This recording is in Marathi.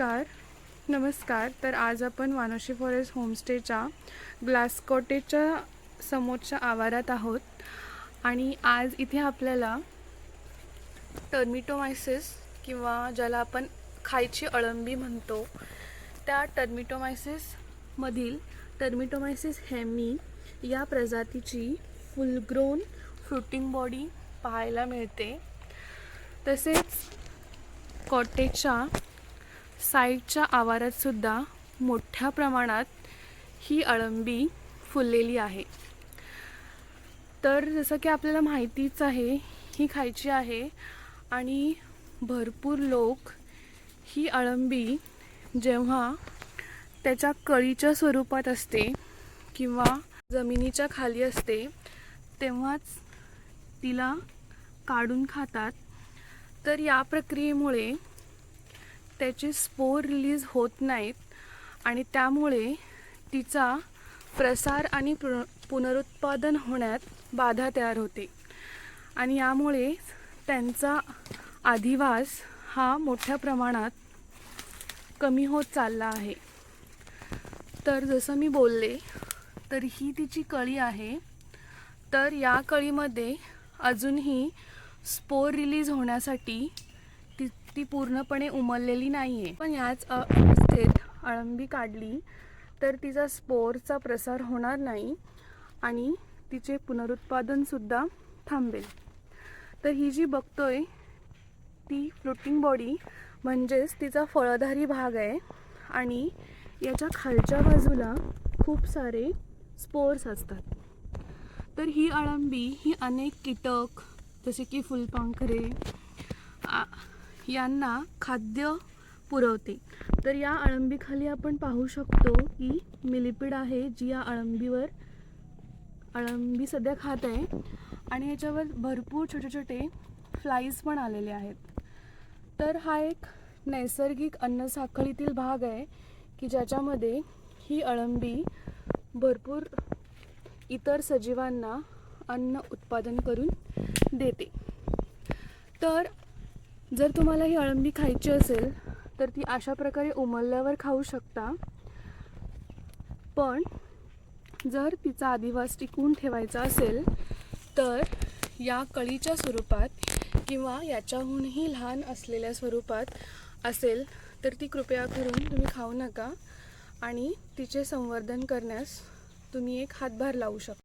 नमस्कार. नमस्कार. तर आज आपण वानोशी फॉरेस्ट होमस्टेच्या ग्लास कॉटेजच्या समोरच्या आवारात आहोत. आणि आज इथे आपल्याला टर्मिटोमायसिस किंवा ज्याला आपण खायची अळंबी म्हणतो त्या टर्मिटोमायसिसमधील टर्मिटोमायसिस हेमी या प्रजातीची फुलग्रोन फ्रुटिंग बॉडी पाहायला मिळते. तसेच कॉटेजच्या साईडच्या आवारात सुद्धा मोठ्या प्रमाणात ही अळंबी फुललेली आहे. तर जसं की आपल्याला माहितीच आहे ही खायची आहे आणि भरपूर लोक ही अळंबी जेव्हा त्याच्या कळीच्या स्वरूपात असते किंवा जमिनीच्या खाली असते तेव्हाच तिला काढून खातात. तर या प्रक्रियेमुळे त्याचे स्पोर रिलीज होत नाहीत आणि त्यामुळे तिचा प्रसार आणि पुन पुनरुत्पादन होण्यात बाधा तयार होते. आणि यामुळे त्यांचा अधिवास हा मोठ्या प्रमाणात कमी होत चालला आहे. तर जसं मी बोलले तर ही तिची कळी आहे. तर या कळीमध्ये अजूनही स्पोर रिलीज होण्यासाठी ती पूर्णपणे उमललेली नाही आहे पण याच अवस्थेत अळंबी काढली तर तिचा स्पोरचा प्रसार होणार नाही आणि तिचे पुनरुत्पादनसुद्धा थांबेल. तर ही जी बघतोय ती फ्लोटिंग बॉडी म्हणजेच तिचा फळधारी भाग आहे आणि याच्या खालच्या बाजूला खूप सारे स्पोर्स असतात. तर ही अळंबी ही अनेक कीटक जसे की फुलपांखरे आ- यांना खाद्य पुरवते. तर या अळंबीखाली आपण पाहू शकतो की मिलिपिड आहे जी या अळंबीवर अळंबी सध्या खात आहे. आणि याच्यावर भरपूर छोटे छोटे फ्लाईज पण आलेले आहेत. तर हा एक नैसर्गिक अन्नसाखळीतील भाग आहे की ज्याच्यामध्ये ही अळंबी भरपूर इतर सजीवांना अन्न उत्पादन करून देते. तर जर तुम्हाला ही अळंबी खायची असेल तर ती अशा प्रकारे उमलल्यावर खाऊ शकता. पण जर तिचा आदिवास टिकवून ठेवायचा असेल तर या कळीच्या स्वरूपात किंवा याच्याहूनही लहान असलेल्या स्वरूपात असेल तर ती कृपया करून तुम्ही खाऊ नका आणि तिचे संवर्धन करण्यास तुम्ही एक हातभार लावू शकता.